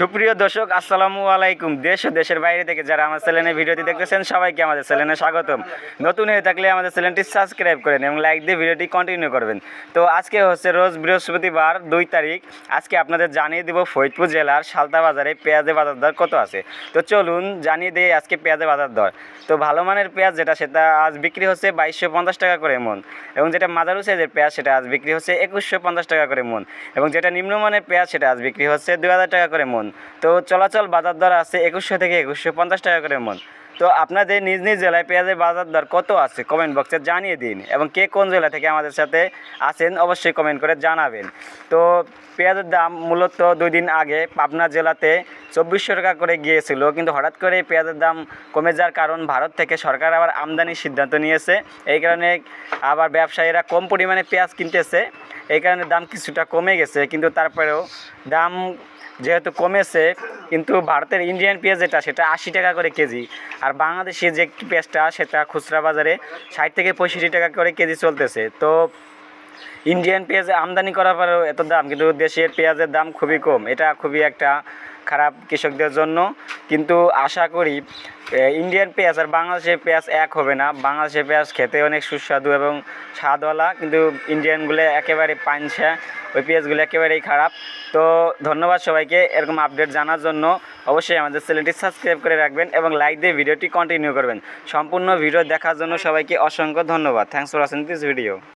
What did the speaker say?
সুপ্রিয় দর্শক, আসসালামু আলাইকুম। দেশ ও দেশের বাইরে থেকে যারা আমার চ্যানেলের ভিডিওটি দেখতেছেন, সবাইকে আমাদের চ্যানেলে স্বাগতম। নতুন হয়ে থাকলে আমাদের চ্যানেলটি সাবস্ক্রাইব করেন এবং লাইক দিয়ে ভিডিওটি কন্টিনিউ করবেন। তো আজকে হচ্ছে রোজ বৃহস্পতিবার, দুই তারিখ। আজকে আপনাদের জানিয়ে দেব ফরিদপুর জেলার সালতা বাজারে পেঁয়াজের বাজার দর কত আছে। তো চলুন জানিয়ে দিই আজকে পেঁয়াজের বাজার দর। তো ভালো মানের পেঁয়াজ যেটা, সেটা আজ বিক্রি হচ্ছে বাইশশো পঞ্চাশ টাকা করে মন। এবং যেটা মাদারু সাইজের পেঁয়াজ, সেটা আজ বিক্রি হচ্ছে একুশশো পঞ্চাশ টাকা করে মন। এবং যেটা নিম্নমানের পেঁয়াজ, সেটা আজ বিক্রি হচ্ছে দুই হাজার টাকা করে মন। তো চলাচল বাজার দর আছে একুশশো থেকে একুশশো পঞ্চাশ টাকা করে মন। তো আপনাদের নিজ নিজ জেলায় পেঁয়াজের বাজার দর কত আছে? কমেন্ট বক্সে জানিয়ে দিন এবং কে কোন জেলা থেকে আমাদের সাথে আছেন অবশ্যই কমেন্ট করে জানাবেন। তো পেঁয়াজের দাম মূলত দুই দিন আগে পাবনা জেলাতে চব্বিশশো টাকা করে গিয়েছিল, কিন্তু হঠাৎ করে পেঁয়াজের দাম কমে যাওয়ার কারণ ভারত থেকে সরকার আবার আমদানির সিদ্ধান্ত নিয়েছে। এই কারণে আবার ব্যবসায়ীরা কম পরিমাণে পেঁয়াজ কিনতেছে। এই কারণে দাম কিছুটা কমে গেছে, কিন্তু তারপরেও দাম যেহেতু কমেছে, কিন্তু ভারতের ইন্ডিয়ান পেঁয়াজ যেটা, সেটা আশি টাকা করে কেজি, আর বাংলাদেশি যে পেঁয়াজটা, সেটা খুচরা বাজারে ষাট থেকে পঁয়ষট্টি টাকা করে কেজি চলতেছে। তো ইন্ডিয়ান পেঁয়াজ আমদানি করার পরেও এত দাম, কিন্তু দেশের পেঁয়াজের দাম খুবই কম। এটা খুবই একটা খারাপ কৃষকদের জন্য, কিন্তু আশা করি ইন্ডিয়ান পেঁয়াজ আর বাংলাদেশের পেঁয়াজ এক হবে না। বাংলাদেশের পেঁয়াজ খেতে অনেক সুস্বাদু এবং স্বাদওয়ালা, কিন্তু ইন্ডিয়ানগুলো একেবারে পাঞ্চা ওই পেঁয়াজগুলো একেবারেই খারাপ। তো ধন্যবাদ সবাইকে এরকম আপডেট জানার জন্য। অবশ্যই আমাদের চ্যানেলটি সাবস্ক্রাইব করে রাখবেন এবং লাইক দিয়ে ভিডিওটি কন্টিনিউ করবেন। সম্পূর্ণ ভিডিও দেখার জন্য সবাইকে অসংখ্য ধন্যবাদ। Thanks for watching this video